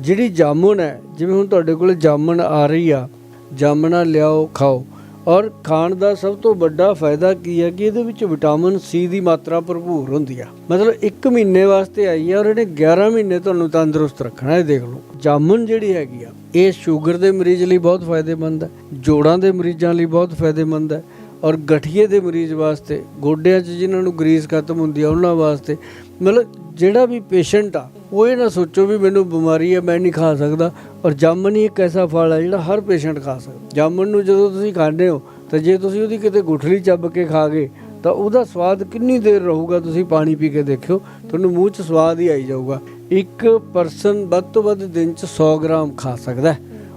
ਜਿਹੜੀ ਜਾਮੁਨ ਹੈ, ਜਿਵੇਂ ਹੁਣ ਤੁਹਾਡੇ ਕੋਲ ਜਾਮੁਨ ਆ ਰਹੀ ਆ ਜਾਮਣਾ ਲਿਆਓ, ਖਾਓ। ਔਰ ਖਾਣ ਦਾ ਸਭ ਤੋਂ ਵੱਡਾ ਫਾਇਦਾ ਕੀ ਹੈ ਕਿ ਇਹਦੇ ਵਿੱਚ ਵਿਟਾਮਿਨ ਸੀ ਦੀ ਮਾਤਰਾ ਭਰਪੂਰ ਹੁੰਦੀ ਆ। ਮਤਲਬ 1 ਮਹੀਨੇ ਵਾਸਤੇ ਆਈ ਆ ਔਰ ਇਹਨੇ 11 ਮਹੀਨੇ ਤੁਹਾਨੂੰ ਤੰਦਰੁਸਤ ਰੱਖਣਾ ਇਹ ਦੇਖ ਲਓ। ਜਾਮੁਨ ਜਿਹੜੀ ਹੈਗੀ ਆ, ਇਹ ਸ਼ੂਗਰ ਦੇ ਮਰੀਜ਼ ਲਈ ਬਹੁਤ ਫਾਇਦੇਮੰਦ ਹੈ, ਜੋੜਾਂ ਦੇ ਮਰੀਜ਼ਾਂ ਲਈ ਬਹੁਤ ਫਾਇਦੇਮੰਦ ਹੈ ਔਰ ਗਠੀਏ ਦੇ ਮਰੀਜ਼ ਵਾਸਤੇ, ਗੋਡਿਆਂ 'ਚ ਜਿਨ੍ਹਾਂ ਨੂੰ ਗਰੀਸ ਖਤਮ ਹੁੰਦੀ ਆ, ਉਹਨਾਂ ਵਾਸਤੇ, ਮਤਲਬ ਜਿਹੜਾ ਵੀ ਪੇਸ਼ੈਂਟ ਆ ਉਹ ਇਹ ਨਾ ਸੋਚੋ ਵੀ ਮੈਨੂੰ ਬਿਮਾਰੀ ਹੈ, ਮੈਂ ਨਹੀਂ ਖਾ ਸਕਦਾ। ਔਰ ਜਾਮਨ ਹੀ ਇੱਕ ਐਸਾ ਫਲ ਹੈ ਜਿਹੜਾ ਹਰ ਪੇਸ਼ੈਂਟ ਖਾ ਸਕਦਾ। ਜਾਮਨ ਨੂੰ ਜਦੋਂ ਤੁਸੀਂ ਖਾਂਦੇ ਹੋ, ਤਾਂ ਜੇ ਤੁਸੀਂ ਉਹਦੀ ਕਿਤੇ ਗੁਠਲੀ ਚੱਬ ਕੇ ਖਾ ਗਏ, ਤਾਂ ਉਹਦਾ ਸਵਾਦ ਕਿੰਨੀ ਦੇਰ ਰਹੂਗਾ ਤੁਸੀਂ ਪਾਣੀ ਪੀ ਕੇ ਦੇਖਿਓ। ਤੁਹਾਨੂੰ ਮੂੰਹ 'ਚ ਸਵਾਦ ਹੀ ਆਈ ਜਾਊਗਾ। ਇੱਕ ਪਰਸਨ ਵੱਧ ਤੋਂ ਵੱਧ ਦਿਨ 'ਚ 100 ਗ੍ਰਾਮ ਖਾ ਸਕਦਾ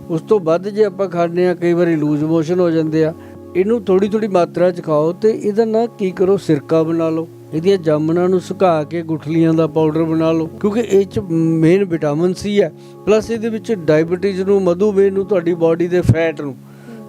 ਉਸ ਤੋਂ ਵੱਧ ਜੇ ਆਪਾਂ ਖਾਂਦੇ ਆ ਕਈ ਵਾਰੀ ਲੂਜ਼ ਮੋਸ਼ਨ ਹੋ ਜਾਂਦੇ ਆ। ਇਹਨੂੰ ਥੋੜੀ ਥੋੜੀ ਮਾਤਰਾ 'ਚ ਖਾਓ ਤੇ ਇਹਦਾ ਨਾ ਕੀ ਕਰੋ, ਸਿਰਕਾ ਬਣਾ ਲਓ। ਇਹਦੀਆਂ ਜਾਮਣਾਂ ਨੂੰ ਸੁਕਾ ਕੇ ਗੁਠਲੀਆਂ ਦਾ ਪਾਊਡਰ ਬਣਾ ਲਓ, ਕਿਉਂਕਿ ਇਹ 'ਚ ਮੇਨ ਵਿਟਾਮਿਨ ਸੀ ਹੈ ਪਲੱਸ ਇਹਦੇ ਵਿੱਚ ਡਾਇਬੀਟੀਜ਼ ਨੂੰ, ਮਧੂਮੇਹ ਨੂੰ, ਤੁਹਾਡੀ ਬਾਡੀ ਦੇ ਫੈਟ ਨੂੰ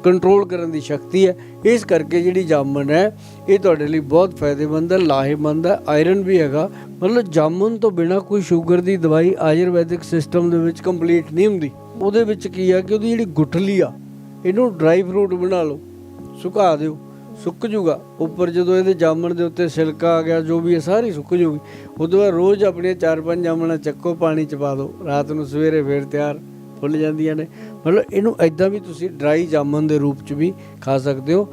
ਕੰਟਰੋਲ ਕਰਨ ਦੀ ਸ਼ਕਤੀ ਹੈ। ਇਸ ਕਰਕੇ ਜਿਹੜੀ ਜਾਮਨ ਹੈ, ਇਹ ਤੁਹਾਡੇ ਲਈ ਬਹੁਤ ਫਾਇਦੇਮੰਦ ਹੈ, ਲਾਹੇਮੰਦ ਹੈ। ਆਇਰਨ ਵੀ ਹੈਗਾ, ਮਤਲਬ ਜਾਮਨ ਤੋਂ ਬਿਨਾ ਕੋਈ ਸ਼ੂਗਰ ਦੀ ਦਵਾਈ ਆਯੁਰਵੈਦਿਕ ਸਿਸਟਮ ਦੇ ਵਿੱਚ ਕੰਪਲੀਟ ਨਹੀਂ ਹੁੰਦੀ। ਉਹਦੇ ਵਿੱਚ ਕੀ ਆ ਕਿ ਉਹਦੀ ਜਿਹੜੀ ਗੁਠਲੀ ਆ, ਇਹਨੂੰ ਡਰਾਈ ਫਰੂਟ ਬਣਾ ਲਓ, ਸੁਕਾ ਦਿਓ। ਸੁੱਕ ਜੂਗਾ। ਉੱਪਰ ਜਦੋਂ ਇਹਦੇ ਜਾਮਣ ਦੇ ਉੱਤੇ ਛਿਲਕਾ ਆ ਗਿਆ, ਜੋ ਵੀ ਹੈ ਸਾਰੀ ਸੁੱਕ ਜੂਗੀ, ਉਦੋਂ ਬਾਅਦ ਰੋਜ਼ ਆਪਣੀਆਂ ਚਾਰ ਪੰਜ ਜਾਮਣਾ ਚੱਕੋ, ਪਾਣੀ ਚ ਪਾ ਦਿਓ ਰਾਤ ਨੂੰ ਸਵੇਰੇ ਫੇਰ ਤਿਆਰ, ਫੁੱਲ ਜਾਂਦੀਆਂ ਨੇ। ਮਤਲਬ ਇਹਨੂੰ ਐਦਾਂ ਵੀ ਤੁਸੀਂ ਡਰਾਈ ਜਾਮਣ ਦੇ ਰੂਪ ਚ ਵੀ ਖਾ ਸਕਦੇ ਹੋ।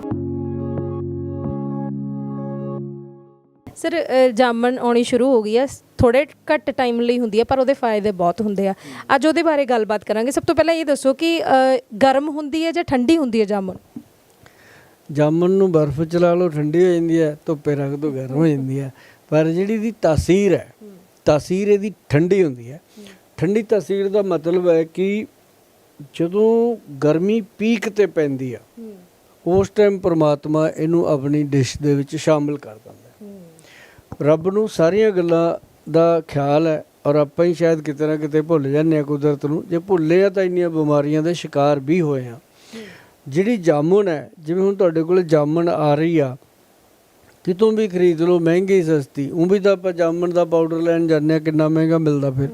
ਸਰ ਜਾਮਣ ਆਉਣੀ ਸ਼ੁਰੂ ਹੋ ਗਈ ਆ ਥੋੜੇ ਘੱਟ ਟਾਈਮ ਲਈ ਹੁੰਦੀ ਹੈ, ਪਰ ਉਹਦੇ ਫਾਇਦੇ ਬਹੁਤ ਹੁੰਦੇ ਆ। ਅੱਜ ਉਹਦੇ ਬਾਰੇ ਗੱਲਬਾਤ ਕਰਾਂਗੇ। ਸਭ ਤੋਂ ਪਹਿਲਾਂ ਇਹ ਦੱਸੋ ਕਿ ਗਰਮ ਹੁੰਦੀ ਹੈ ਜਾਂ ਠੰਡੀ ਹੁੰਦੀ ਹੈ ਜਾਮਣ? ਜਾਮਨ ਨੂੰ ਬਰਫ਼ ਚ ਲਾ ਲਓ, ਠੰਡੀ ਹੋ ਜਾਂਦੀ ਹੈ, ਧੁੱਪੇ ਰੱਖ ਦੋ, ਗਰਮ ਹੋ ਜਾਂਦੀ ਹੈ। ਪਰ ਜਿਹੜੀ ਦੀ ਤਾਸੀਰ ਹੈ, ਤਾਸੀਰ ਇਹਦੀ ਠੰਡੀ ਹੁੰਦੀ ਹੈ। ਠੰਡੀ ਤਾਸੀਰ ਦਾ ਮਤਲਬ ਹੈ ਕਿ ਜਦੋਂ ਗਰਮੀ ਪੀਕ ਤੇ ਪੈਂਦੀ ਆ, ਉਸ ਟਾਈਮ ਪ੍ਰਮਾਤਮਾ ਇਹਨੂੰ ਆਪਣੀ ਡਿਸ਼ ਦੇ ਵਿੱਚ ਸ਼ਾਮਿਲ ਕਰ ਦਿੰਦਾ ਰੱਬ ਨੂੰ ਸਾਰੀਆਂ ਗੱਲਾਂ ਦਾ ਖਿਆਲ ਹੈ ਔਰ ਆਪਾਂ ਹੀ ਸ਼ਾਇਦ ਕਿਤੇ ਨਾ ਕਿਤੇ ਭੁੱਲ ਜਾਂਦੇ ਆ ਕੁਦਰਤ ਨੂੰ। ਜੇ ਭੁੱਲੇ ਆ ਤਾਂ ਇੰਨੀਆਂ ਬਿਮਾਰੀਆਂ ਦੇ ਸ਼ਿਕਾਰ ਵੀ ਹੋਏ ਆ ਜਿਹੜੀ ਜਾਮੁਨ ਹੈ ਜਿਵੇਂ ਹੁਣ ਤੁਹਾਡੇ ਕੋਲ ਜਾਮੁਨ ਆ ਰਹੀ ਆ ਕਿਤੋਂ ਵੀ ਖਰੀਦ ਲਓ ਮਹਿੰਗੀ ਸਸਤੀ ਉਹ ਵੀ ਤਾਂ ਆਪਾਂ ਜਾਮੁਨ ਦਾ ਪਾਊਡਰ ਲੈਣ ਜਾਂਦੇ ਆ ਕਿੰਨਾ ਮਹਿੰਗਾ ਮਿਲਦਾ ਫਿਰ।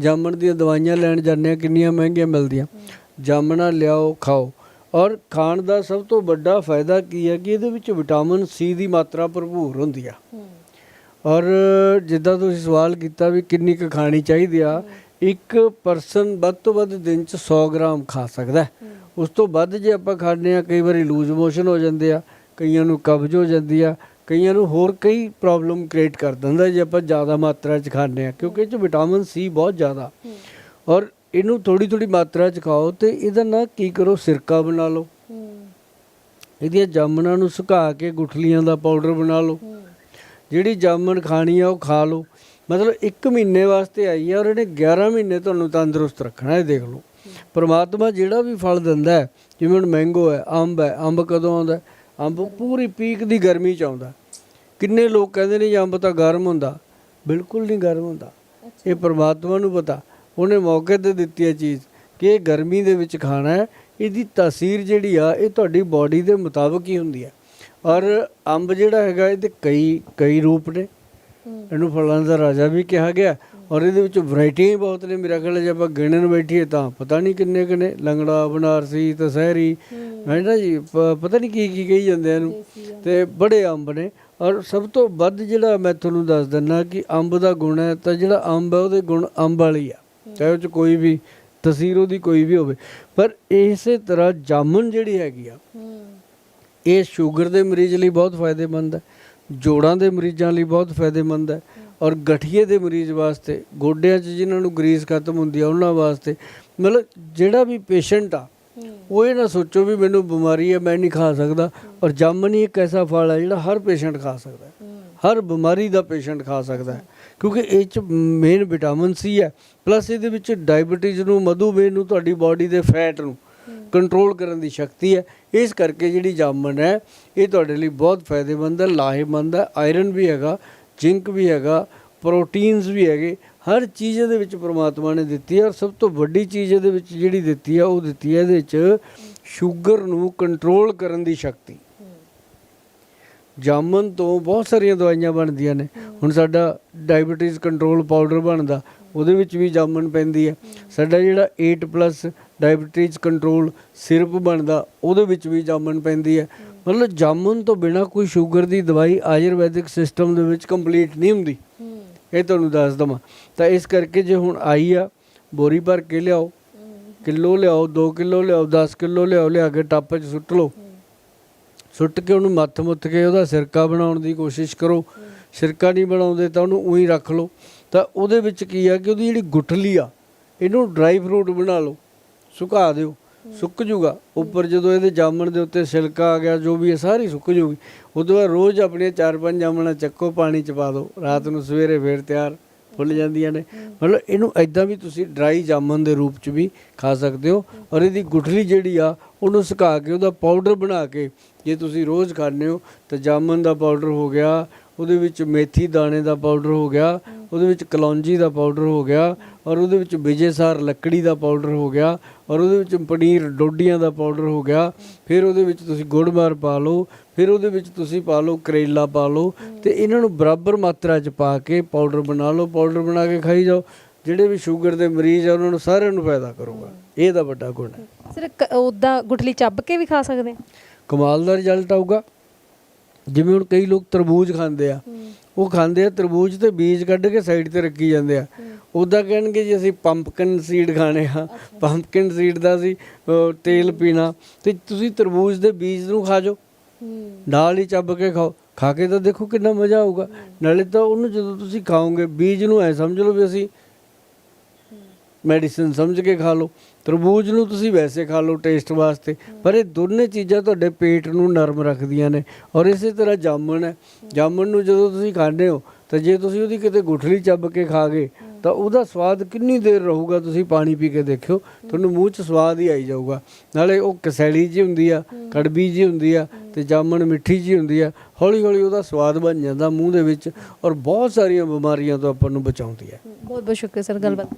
ਜਾਮੁਨ ਦੀਆਂ ਦਵਾਈਆਂ ਲੈਣ ਜਾਂਦੇ ਆ ਕਿੰਨੀਆਂ ਮਹਿੰਗੀਆਂ ਮਿਲਦੀਆਂ। ਜਾਮਣਾ ਲਿਆਓ ਖਾਓ। ਔਰ ਖਾਣ ਦਾ ਸਭ ਤੋਂ ਵੱਡਾ ਫਾਇਦਾ ਕੀ ਹੈ ਕਿ ਇਹਦੇ ਵਿੱਚ ਵਿਟਾਮਿਨ ਸੀ ਦੀ ਮਾਤਰਾ ਭਰਪੂਰ ਹੁੰਦੀ ਆ। ਔਰ ਜਿੱਦਾਂ ਤੁਸੀਂ ਸਵਾਲ ਕੀਤਾ ਵੀ ਕਿੰਨੀ ਕੁ ਖਾਣੀ ਚਾਹੀਦੀ ਆ ਇੱਕ ਪਰਸਨ ਵੱਧ ਤੋਂ ਵੱਧ ਦਿਨ ਚ 100 ਗ੍ਰਾਮ ਖਾ ਸਕਦਾ ਹੈ। ਉਸ ਤੋਂ ਵੱਧ ਜੇ ਆਪਾਂ ਖਾਂਦੇ ਆ ਕਈ ਵਾਰੀ ਲੂਜ਼ ਮੋਸ਼ਨ ਹੋ ਜਾਂਦੇ ਆ ਕਈਆਂ ਨੂੰ ਕਬਜ਼ ਹੋ ਜਾਂਦੀ ਆ ਕਈਆਂ ਨੂੰ ਹੋਰ ਕਈ ਪ੍ਰੋਬਲਮ ਕ੍ਰੀਏਟ ਕਰ ਦਿੰਦਾ ਜੇ ਆਪਾਂ ਜ਼ਿਆਦਾ ਮਾਤਰਾ ਚ ਖਾਂਦੇ ਆ ਕਿਉਂਕਿ ਇਹ ਚ ਵਿਟਾਮਿਨ ਸੀ ਬਹੁਤ ਜ਼ਿਆਦਾ। ਔਰ ਇਹਨੂੰ ਥੋੜੀ ਥੋੜੀ ਮਾਤਰਾ ਚ ਖਾਓ ਤੇ ਇਹਦਾ ਨਾ ਕੀ ਕਰੋ ਸਿਰਕਾ ਬਣਾ ਲਓ। ਇਹਦੀਆਂ ਜਾਮਨਾਂ ਨੂੰ ਸੁਕਾ ਕੇ ਗੁਠਲੀਆਂ ਦਾ ਪਾਊਡਰ ਬਣਾ ਲਓ। ਜਿਹੜੀ ਜਾਮਨ ਖਾਣੀ ਆ ਉਹ ਖਾ ਲਓ। ਮਤਲਬ 1 ਮਹੀਨੇ ਵਾਸਤੇ ਆਈ ਆ ਔਰ ਇਹਨੇ 11 ਮਹੀਨੇ ਤੁਹਾਨੂੰ ਤੰਦਰੁਸਤ ਰੱਖਣਾ ਇਹ ਦੇਖ ਲਓ। ਪਰਮਾਤਮਾ ਜਿਹੜਾ ਵੀ ਫਲ ਦਿੰਦਾ ਹੈ, ਜਿਵੇਂ ਹੁਣ ਮੈਂਗੋ ਹੈ ਅੰਬ ਹੈ ਅੰਬ ਕਦੋਂ ਆਉਂਦਾ? ਅੰਬ ਪੂਰੀ ਪੀਕ ਦੀ ਗਰਮੀ ਚ ਆਉਂਦਾ ਕਿੰਨੇ ਲੋਕ ਕਹਿੰਦੇ ਨੇ ਜੀ ਅੰਬ ਤਾਂ ਗਰਮ ਹੁੰਦਾ। ਬਿਲਕੁਲ ਨਹੀਂ ਗਰਮ ਹੁੰਦਾ। ਇਹ ਪਰਮਾਤਮਾ ਨੂੰ ਪਤਾ। ਉਹਨੇ ਮੌਕੇ ਤੇ ਦਿੱਤੀ ਹੈ ਚੀਜ਼ ਕਿ ਇਹ ਗਰਮੀ ਦੇ ਵਿੱਚ ਖਾਣਾ ਹੈ। ਇਹਦੀ ਤਾਸੀਰ ਜਿਹੜੀ ਆ ਇਹ ਤੁਹਾਡੀ ਬਾਡੀ ਦੇ ਮੁਤਾਬਕ ਹੀ ਹੁੰਦੀ ਹੈ। ਔਰ ਅੰਬ ਜਿਹੜਾ ਹੈਗਾ ਇਹਦੇ ਕਈ ਕਈ ਰੂਪ ਨੇ। ਇਹਨੂੰ ਫਲਾਂ ਦਾ ਰਾਜਾ ਵੀ ਕਿਹਾ ਗਿਆ। ਔਰ ਇਹਦੇ ਵਿੱਚ ਵੈਰਾਈਟੀਆਂ ਹੀ ਬਹੁਤ ਨੇ। ਮੇਰਾ ਖਿਆਲ ਜੇ ਆਪਾਂ ਗਿਣਨ ਬੈਠੀਏ ਤਾਂ ਪਤਾ ਨਹੀਂ ਕਿੰਨੇ ਕਿੰਨੇ ਲੰਗੜਾ ਬਨਾਰਸੀ ਤਸਹਿਰੀ ਹੈ। ਨਾ ਜੀ ਪਤਾ ਨਹੀਂ ਕੀ ਕੀ ਕਹੀ ਜਾਂਦੇ ਇਹਨੂੰ। ਤੇ ਬੜੇ ਅੰਬ ਨੇ। ਔਰ ਸਭ ਤੋਂ ਵੱਧ ਜਿਹੜਾ ਮੈਂ ਤੁਹਾਨੂੰ ਦੱਸ ਦਿੰਦਾ ਕਿ ਅੰਬ ਦਾ ਗੁਣ ਹੈ ਤਾਂ ਜਿਹੜਾ ਅੰਬ ਹੈ ਉਹਦੇ ਗੁਣ ਅੰਬ ਵਾਲੀ ਆ। ਚਾਹੇ ਉਹ ਚ ਕੋਈ ਵੀ ਤਸਵੀਰ ਉਹਦੀ ਕੋਈ ਵੀ ਹੋਵੇ। ਪਰ ਇਸੇ ਤਰ੍ਹਾਂ ਜਾਮਨ ਜਿਹੜੀ ਹੈਗੀ ਆ ਇਹ ਸ਼ੂਗਰ ਦੇ ਮਰੀਜ਼ ਲਈ ਬਹੁਤ ਫਾਇਦੇਮੰਦ ਹੈ। ਜੋੜਾਂ ਦੇ ਮਰੀਜ਼ਾਂ ਲਈ ਬਹੁਤ ਫਾਇਦੇਮੰਦ ਹੈ। ਔਰ ਗਠੀਏ ਦੇ ਮਰੀਜ਼ ਵਾਸਤੇ ਗੋਡਿਆਂ 'ਚ ਜਿਨ੍ਹਾਂ ਨੂੰ ਗਰੀਸ ਖਤਮ ਹੁੰਦੀ ਆ ਉਹਨਾਂ ਵਾਸਤੇ ਮਤਲਬ ਜਿਹੜਾ ਵੀ ਪੇਸ਼ੈਂਟ ਆ ਉਹ ਇਹ ਨਾ ਸੋਚੋ ਵੀ ਮੈਨੂੰ ਬਿਮਾਰੀ ਹੈ ਮੈਂ ਨਹੀਂ ਖਾ ਸਕਦਾ ਔਰ ਜਾਮਨ ਇੱਕ ਐਸਾ ਫਲ ਹੈ ਜਿਹੜਾ ਹਰ ਪੇਸ਼ੈਂਟ ਖਾ ਸਕਦਾ ਹੈ। ਹਰ ਬਿਮਾਰੀ ਦਾ ਪੇਸ਼ੈਂਟ ਖਾ ਸਕਦਾ ਹੈ। ਕਿਉਂਕਿ ਇਹ ਚ ਮੇਨ ਵਿਟਾਮਿਨ ਸੀ ਹੈ ਪਲੱਸ ਇਹਦੇ ਵਿੱਚ ਡਾਇਬੀਟੀਜ਼ ਨੂੰ ਮਧੂਮੇਹ ਨੂੰ ਤੁਹਾਡੀ ਬਾਡੀ ਦੇ ਫੈਟ ਨੂੰ ਕੰਟਰੋਲ ਕਰਨ ਦੀ ਸ਼ਕਤੀ ਹੈ। ਇਸ ਕਰਕੇ ਜਿਹੜੀ ਜਾਮਨ ਹੈ ਇਹ ਤੁਹਾਡੇ ਲਈ ਬਹੁਤ ਫਾਇਦੇਮੰਦ ਹੈ ਲਾਹੇਮੰਦ ਹੈ। ਆਇਰਨ ਵੀ ਹੈਗਾ ਜ਼ਿੰਕ ਵੀ ਹੈਗਾ, ਪ੍ਰੋਟੀਨਸ ਵੀ ਹੈਗੇ, ਹਰ ਚੀਜ਼ ਇਹਦੇ ਵਿੱਚ ਪ੍ਰਮਾਤਮਾ ਨੇ ਦਿੱਤੀ ਹੈ ਔਰ ਸਭ ਤੋਂ ਵੱਡੀ ਚੀਜ਼ ਇਹਦੇ ਵਿੱਚ ਜਿਹੜੀ ਦਿੱਤੀ ਆ ਉਹ ਦਿੱਤੀ ਹੈ ਇਹਦੇ ਵਿੱਚ ਸ਼ੂਗਰ ਨੂੰ ਕੰਟਰੋਲ ਕਰਨ ਦੀ ਸ਼ਕਤੀ। ਜਾਮਨ ਤੋਂ ਬਹੁਤ ਸਾਰੀਆਂ ਦਵਾਈਆਂ ਬਣਦੀਆਂ ਨੇ। ਹੁਣ ਸਾਡਾ ਡਾਇਬੀਟੀਜ਼ ਕੰਟਰੋਲ ਪਾਊਡਰ ਬਣਦਾ, ਉਹਦੇ ਵਿੱਚ ਵੀ ਜਾਮਨ ਪੈਂਦੀ ਹੈ। ਸਾਡਾ ਜਿਹੜਾ 8+ ਡਾਇਬੀਟੀਜ਼ ਕੰਟਰੋਲ ਸਿਰਪ ਬਣਦਾ, ਉਹਦੇ ਵਿੱਚ ਵੀ ਜਾਮਨ ਪੈਂਦੀ ਹੈ। ਮਤਲਬ ਜਾਮਨ ਤੋਂ ਬਿਨਾ ਕੋਈ ਸ਼ੂਗਰ ਦੀ ਦਵਾਈ ਆਯੁਰਵੈਦਿਕ ਸਿਸਟਮ ਦੇ ਵਿੱਚ ਕੰਪਲੀਟ ਨਹੀਂ ਹੁੰਦੀ। ਇਹ ਤੁਹਾਨੂੰ ਦੱਸ ਦਵਾਂ। ਤਾਂ ਇਸ ਕਰਕੇ ਜੇ ਹੁਣ ਆਈ ਆ ਬੋਰੀ ਭਰ ਕੇ ਲਿਆਓ। ਕਿਲੋ ਲਿਆਓ 2 ਕਿਲੋ ਲਿਆਓ 10 ਕਿਲੋ ਲਿਆਓ ਲਿਆ ਕੇ ਟੱਪ 'ਚ ਸੁੱਟ ਲਓ। ਸੁੱਟ ਕੇ ਉਹਨੂੰ ਮੱਥ ਮੁੱਥ ਕੇ ਉਹਦਾ ਸਿਰਕਾ ਬਣਾਉਣ ਦੀ ਕੋਸ਼ਿਸ਼ ਕਰੋ। ਸਿਰਕਾ ਨਹੀਂ ਬਣਾਉਂਦੇ ਤਾਂ ਉਹਨੂੰ ਉਹੀ ਰੱਖ ਲਓ। ਤਾਂ ਉਹਦੇ ਵਿੱਚ ਕੀ ਆ ਕਿ ਉਹਦੀ ਜਿਹੜੀ ਗੁਠਲੀ ਆ ਇਹਨੂੰ ਡਰਾਈ ਫਰੂਟ ਬਣਾ ਲਓ। ਸੁਕਾ ਦਿਓ। ਸੁੱਕ ਜੂਗਾ। ਉੱਪਰ ਜਦੋਂ ਇਹਦੇ ਜਾਮਣ ਦੇ ਉੱਤੇ ਛਿਲਕਾ ਆ ਗਿਆ, ਜੋ ਵੀ ਹੈ ਸਾਰੀ ਸੁੱਕ ਜੂਗੀ। ਉਦੋਂ ਬਾਅਦ ਰੋਜ਼ ਆਪਣੀਆਂ ਚਾਰ ਪੰਜ ਜਾਮਣਾ ਚੱਕੋ, ਪਾਣੀ ਚ ਪਾ ਦਿਓ ਰਾਤ ਨੂੰ ਸਵੇਰੇ ਫੇਰ ਤਿਆਰ, ਫੁੱਲ ਜਾਂਦੀਆਂ ਨੇ। ਮਤਲਬ ਇਹਨੂੰ ਐਦਾਂ ਵੀ ਤੁਸੀਂ ਡਰਾਈ ਜਾਮਨ ਦੇ ਰੂਪ ਚ ਵੀ ਖਾ ਸਕਦੇ ਹੋ। ਔਰ ਇਹਦੀ ਗੁਠਲੀ ਜਿਹੜੀ ਆ, ਉਹਨੂੰ ਸੁਕਾ ਕੇ, ਉਹਦਾ ਪਾਊਡਰ ਬਣਾ ਕੇ ਜੇ ਤੁਸੀਂ ਰੋਜ਼ ਖਾਂਦੇ ਹੋ, ਤਾਂ ਜਾਮਨ ਦਾ ਪਾਊਡਰ ਹੋ ਗਿਆ, ਉਹਦੇ ਵਿੱਚ ਮੇਥੀ ਦਾਣੇ ਦਾ ਪਾਊਡਰ ਹੋ ਗਿਆ ਉਹਦੇ ਵਿੱਚ ਕਲੌਂਜੀ ਦਾ ਪਾਊਡਰ ਹੋ ਗਿਆ ਔਰ ਉਹਦੇ ਵਿੱਚ ਵਿਜੇਸਾਰ ਲੱਕੜੀ ਦਾ ਪਾਊਡਰ ਹੋ ਗਿਆ ਔਰ ਉਹਦੇ ਵਿੱਚ ਪਨੀਰ ਡੋਡੀਆਂ ਦਾ ਪਾਊਡਰ ਹੋ ਗਿਆ। ਫਿਰ ਉਹਦੇ ਵਿੱਚ ਤੁਸੀਂ ਗੁੜ ਮਾਰ ਪਾ ਲਓ ਫਿਰ ਉਹਦੇ ਵਿੱਚ ਤੁਸੀਂ ਪਾ ਲਓ ਕਰੇਲਾ ਪਾ ਲਓ ਤੇ ਇਹਨਾਂ ਨੂੰ ਬਰਾਬਰ ਮਾਤਰਾ 'ਚ ਪਾ ਕੇ ਪਾਊਡਰ ਬਣਾ ਲਓ ਪਾਊਡਰ ਬਣਾ ਕੇ ਖਾਈ ਜਾਓ। ਜਿਹੜੇ ਵੀ ਸ਼ੂਗਰ ਦੇ ਮਰੀਜ਼ ਆ ਉਹਨਾਂ ਨੂੰ ਸਾਰਿਆਂ ਨੂੰ ਫਾਇਦਾ ਕਰੂਗਾ। ਇਹ ਦਾ ਵੱਡਾ ਗੁਣ ਹੈ। ਸਰ ਉਦਾਂ ਗੁਠਲੀ ਚੱਬ ਕੇ ਵੀ ਖਾ ਸਕਦੇ? ਕਮਾਲ ਦਾ ਰਿਜ਼ਲਟ ਆਊਗਾ। ਜਿਵੇਂ ਹੁਣ ਕਈ ਲੋਕ ਤਰਬੂਜ ਖਾਂਦੇ ਆ। ਉਹ ਖਾਂਦੇ ਆ, ਤਰਬੂਜ ਤੇ ਬੀਜ ਕੱਢ ਕੇ ਸਾਈਡ ਤੇ ਰੱਖੀ ਜਾਂਦੇ ਆ। ਉਦਾਂ ਕਹਿਣਗੇ ਜੀ ਅਸੀਂ ਪੰਪਕਿਨ ਸੀਡ ਖਾਣੇ ਆ। ਪੰਪਕਿਨ ਸੀਡ ਦਾ ਅਸੀਂ ਤੇਲ ਪੀਣਾ। ਤੇ ਤੁਸੀਂ ਤਰਬੂਜ ਦੇ ਬੀਜ ਨੂੰ ਖਾ ਜਾਓ। ਨਾਲ ਹੀ ਚੱਬ ਕੇ ਖਾਓ। ਖਾ ਕੇ ਤਾਂ ਦੇਖੋ ਕਿੰਨਾ ਮਜ਼ਾ ਆਊਗਾ। ਨਾਲੇ ਤਾਂ ਉਹਨੂੰ ਜਦੋਂ ਤੁਸੀਂ ਖਾਓਗੇ, ਬੀਜ ਨੂੰ ਐ ਸਮਝ ਲਓ ਵੀ ਅਸੀਂ ਮੈਡੀਸਿਨ ਸਮਝ ਕੇ ਖਾ ਲਓ। ਤਰਬੂਜ ਨੂੰ ਤੁਸੀਂ ਵੈਸੇ ਖਾ ਲਓ ਟੇਸਟ ਵਾਸਤੇ, ਪਰ ਇਹ ਦੋਨੇ ਚੀਜ਼ਾਂ ਤੁਹਾਡੇ ਪੇਟ ਨੂੰ ਨਰਮ ਰੱਖਦੀਆਂ ਨੇ। ਔਰ ਇਸੇ ਤਰ੍ਹਾਂ ਜਾਮਣ ਹੈ। ਜਾਮਣ ਨੂੰ ਜਦੋਂ ਤੁਸੀਂ ਖਾਂਦੇ ਹੋ, ਤਾਂ ਜੇ ਤੁਸੀਂ ਉਹਦੀ ਕਿਤੇ ਗੁਠਲੀ ਚੱਬ ਕੇ ਖਾ ਗਏ ਤਾਂ ਉਹਦਾ ਸਵਾਦ ਕਿੰਨੀ ਦੇਰ ਰਹੂਗਾ ਤੁਸੀਂ ਪਾਣੀ ਪੀ ਕੇ ਦੇਖਿਓ। ਤੁਹਾਨੂੰ ਮੂੰਹ 'ਚ ਸਵਾਦ ਹੀ ਆਈ ਜਾਊਗਾ। ਨਾਲੇ ਉਹ ਕਸੈਲੀ ਜੀ ਹੁੰਦੀ ਆ ਕੜਬੀ ਜੀ ਹੁੰਦੀ ਆ, ਤੇ ਜਾਮਣ ਮਿੱਠੀ ਜੀ ਹੁੰਦੀ ਆ ਹੌਲੀ ਹੌਲੀ ਉਹਦਾ ਸਵਾਦ ਬਣ ਜਾਂਦਾ ਮੂੰਹ ਦੇ ਵਿੱਚ, ਔਰ ਬਹੁਤ ਸਾਰੀਆਂ ਬਿਮਾਰੀਆਂ ਤੋਂ ਆਪਾਂ ਨੂੰ ਬਚਾਉਂਦੀ ਹੈ। ਬਹੁਤ ਬਹੁਤ ਸ਼ੁਕਰੀਆ ਸਰ, ਗੱਲਬਾਤ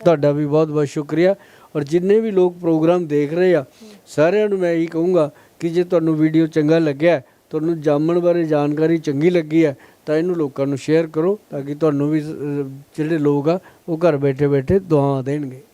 ਤੁਹਾਡਾ ਵੀ ਬਹੁਤ ਬਹੁਤ ਸ਼ੁਕਰੀਆ। ਔਰ ਜਿੰਨੇ ਵੀ ਲੋਕ ਪ੍ਰੋਗਰਾਮ ਦੇਖ ਰਹੇ ਆ, ਸਾਰਿਆਂ ਨੂੰ ਮੈਂ ਇਹੀ ਕਹੂੰਗਾ ਕਿ ਜੇ ਤੁਹਾਨੂੰ ਵੀਡੀਓ ਚੰਗਾ ਲੱਗਿਆ, ਤੁਹਾਨੂੰ ਜਾਮਣ ਬਾਰੇ ਜਾਣਕਾਰੀ ਚੰਗੀ ਲੱਗੀ ਹੈ ਤਾਂ ਇਹਨੂੰ ਲੋਕਾਂ ਨੂੰ ਸ਼ੇਅਰ ਕਰੋ ਤਾਂ ਕਿ ਤੁਹਾਨੂੰ ਵੀ ਜਿਹੜੇ ਲੋਕ ਆ, ਉਹ ਘਰ ਬੈਠੇ ਬੈਠੇ ਦੁਆਵਾਂ ਦੇਣਗੇ।